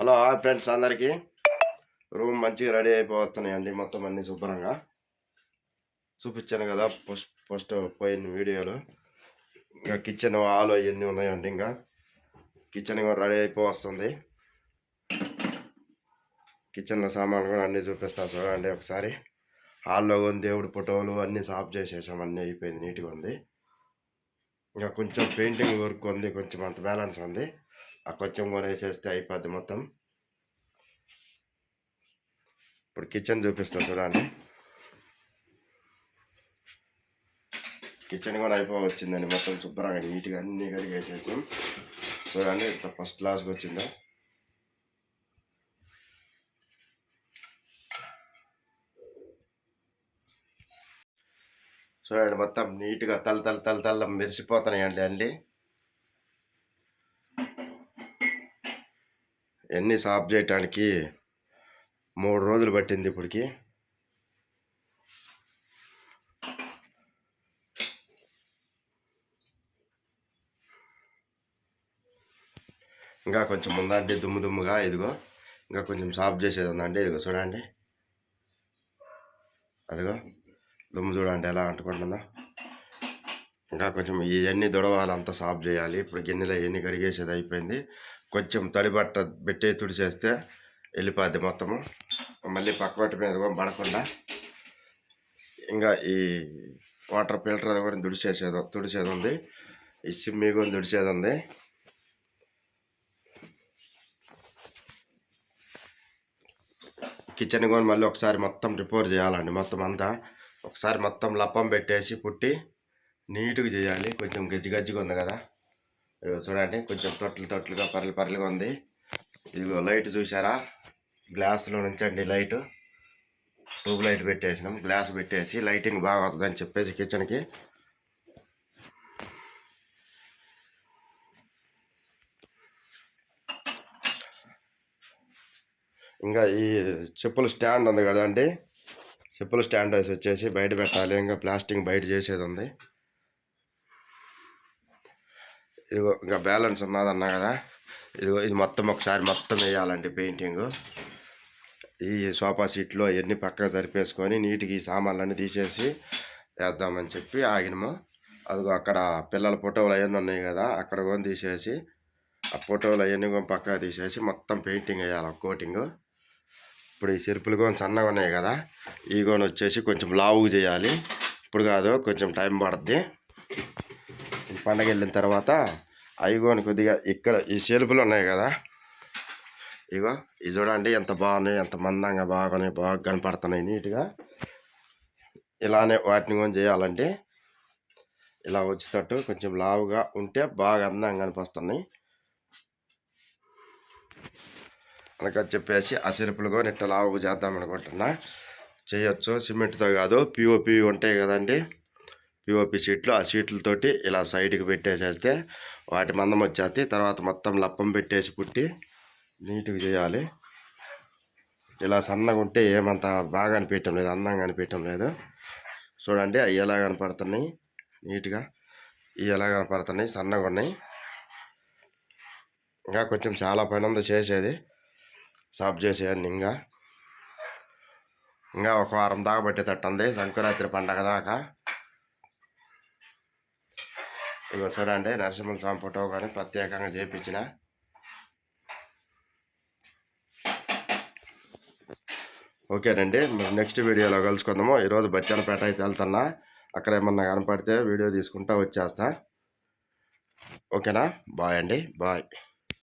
Hello hi friends అందరికీ. Room మంచిగా ready అయిపోతున్నాయండి మొత్తం అన్ని శుభ్రంగా. చూపించాను కదా ఫస్ట్ ఫస్ట్ పోయిన వీడియోలో. ఇంకా కిచెన్ హాల్ అవన్నీ ఉన్నాయండి ఇంకా. కిచెన్ కూడా రెడీ అయిపోవస్తుంది. కిచెన్లో సామాన్లు కూడా అన్నీ చూపిస్తా చూడండి ఒకసారి. హాల్లో కొన్ని దేవుడి ఫోటోలు అన్నీ సాఫ్ చేసేసాం అన్నీ అయిపోయింది నీట్గా ఉంది. ఇంకా కొంచెం పెయింటింగ్ వర్క్ ఉంది కొంచెం అంత బ్యాలెన్స్ ఉంది. ఆ కొంచెం కూడా వేసేస్తే అయిపోద్ది మొత్తం. ఇప్పుడు కిచెన్ చూపిస్తాను చూడండి. కిచెన్ కూడా అయిపో వచ్చిందండి మొత్తం శుభ్రంగా నీట్గా అన్ని కడిగి వేసేసి. చూడండి ఇంత ఫస్ట్ క్లాస్కి వచ్చిందా? చూడండి మొత్తం నీట్గా తల తల తల తల మెరిసిపోతున్నాయండి అండి ఎన్ని సాఫ్ చేయటానికి మూడు రోజులు పట్టింది ఇప్పటికి. ఇంకా కొంచెం ఉందండి దుమ్ము దుమ్ముగా ఇదిగో ఇంకా కొంచెం సాఫ్ చేసేది ఉందండి ఇదిగో చూడండి. అదిగో దుమ్ము చూడండి ఎలా అంటుకుంటుందో. ఇంకా కొంచెం ఇవన్నీ దొడవాలంతా సాఫ్ చేయాలి. ఇప్పుడు గిన్నెలో ఇవన్నీ కడిగేసేది అయిపోయింది. కొంచెం తడిబట్ట పెట్టి తుడిచేస్తే వెళ్ళిపోద్ది మొత్తము. మళ్ళీ పక్కవటి మీద కూడా పడకుండా ఇంకా ఈ వాటర్ ఫిల్టర్ కూడా తుడిచేసేది తుడిచేది ఉంది. ఈ సిమ్మి కూడా తుడిచేది ఉంది. కిచెన్ కూడా మళ్ళీ ఒకసారి మొత్తం రిపోర్ట్ చేయాలండి మొత్తం అంతా. ఒకసారి మొత్తం లప్పం పెట్టేసి పుట్టి నీట్గా చేయాలి. కొంచెం గజ్జి గజ్జిగా ఉంది కదా. ఇదిగో చూడండి కొంచెం తొట్లు తొట్లుగా పర్లు పర్లుగా ఉంది. ఇదిగో లైట్ చూసారా గ్లాస్లో నుంచి అండి లైట్. ట్యూబ్ లైట్ పెట్టేసినాం. గ్లాస్ పెట్టేసి లైటింగ్ బాగా వస్తుందని చెప్పేసి కిచెన్కి. ఇంకా ఈ చెప్పుల స్టాండ్ ఉంది కదండి. చెప్పుల స్టాండ్ వచ్చేసి బయట పెట్టాలి. ఇంకా ప్లాస్టింగ్ బయట చేసేది ఉంది. ఇదిగో ఇంకా బ్యాలెన్స్ ఉన్నదన్నా కదా. ఇదిగో ఇది మొత్తం ఒకసారి మొత్తం వేయాలండి పెయింటింగు. ఈ సోఫా సీట్లో అవన్నీ పక్కగా సరిపేసుకొని నీటికి ఈ సామాన్లన్నీ తీసేసి వేద్దామని చెప్పి ఆగినాము. అదిగో అక్కడ పిల్లల ఫోటోలు అవన్నీ ఉన్నాయి కదా అక్కడ కొని తీసేసి ఆ ఫోటోలు అవన్నీ కొని పక్కకు తీసేసి మొత్తం పెయింటింగ్ వేయాలి కోటింగ్. ఇప్పుడు ఈ చెరుపులు కొని సన్నగా ఉన్నాయి కదా ఈ కొని వచ్చేసి కొంచెం లావుగా చేయాలి. ఇప్పుడు కాదు కొంచెం టైం పడుద్ది. పండగ వెళ్ళిన తర్వాత అవి అని కొద్దిగా ఇక్కడ ఈ సెల్ఫ్లు ఉన్నాయి కదా. ఇగో ఇది చూడండి ఎంత బాగున్నాయి ఎంత మందంగా బాగున్నాయి బాగా కనపడుతున్నాయి నీట్గా. ఇలానే వాటిని కొని చేయాలంటే ఇలా వచ్చేటట్టు కొంచెం లావుగా ఉంటే బాగా అందంగా కనిపిస్తున్నాయి అనక చెప్పేసి ఆ సెల్ఫ్లు కొని ఇట్లా లావుగా చేద్దాం అనుకుంటున్నా. చేయొచ్చు సిమెంట్తో కాదు పిఓపి ఉంటాయి కదండి. పిఓపి షీట్లు ఆ షీట్లతోటి ఇలా సైడ్కి పెట్టేసేస్తే వాటి మందం వచ్చేస్తే తర్వాత మొత్తం లప్పం పెట్టేసి పుట్టి నీట్గా చేయాలి. ఇలా సన్నగా ఉంటే ఏమంత బాగా అనిపించడం లేదు అందంగా అనిపించడం లేదు. చూడండి అవి ఎలా కనపడుతున్నాయి? నీట్గా ఇవి ఎలా కనపడుతున్నాయి? సన్నగా ఉన్నాయి. ఇంకా కొంచెం చాలా పని ఉంది చేసేది. సాఫ్ చేసేయండి ఇంకా. ఇంకా ఒక వారం దాకా పట్టేటట్టు ఉంది సంక్రాంతి పండగ దాకా. ఇగో చూడండి నరసింహ స్వామి ఫోటో కానీ ప్రత్యేకంగా చేయించిన ఓకేనండి మరి నెక్స్ట్ వీడియోలో కలుసుకుందాము. ఈరోజు బచ్చనపేట అయితే వెళ్తున్నా. అక్కడ ఏమన్నా కనపడితే వీడియో తీసుకుంటా వచ్చేస్తా. ఓకేనా? బాయ్ అండి బాయ్.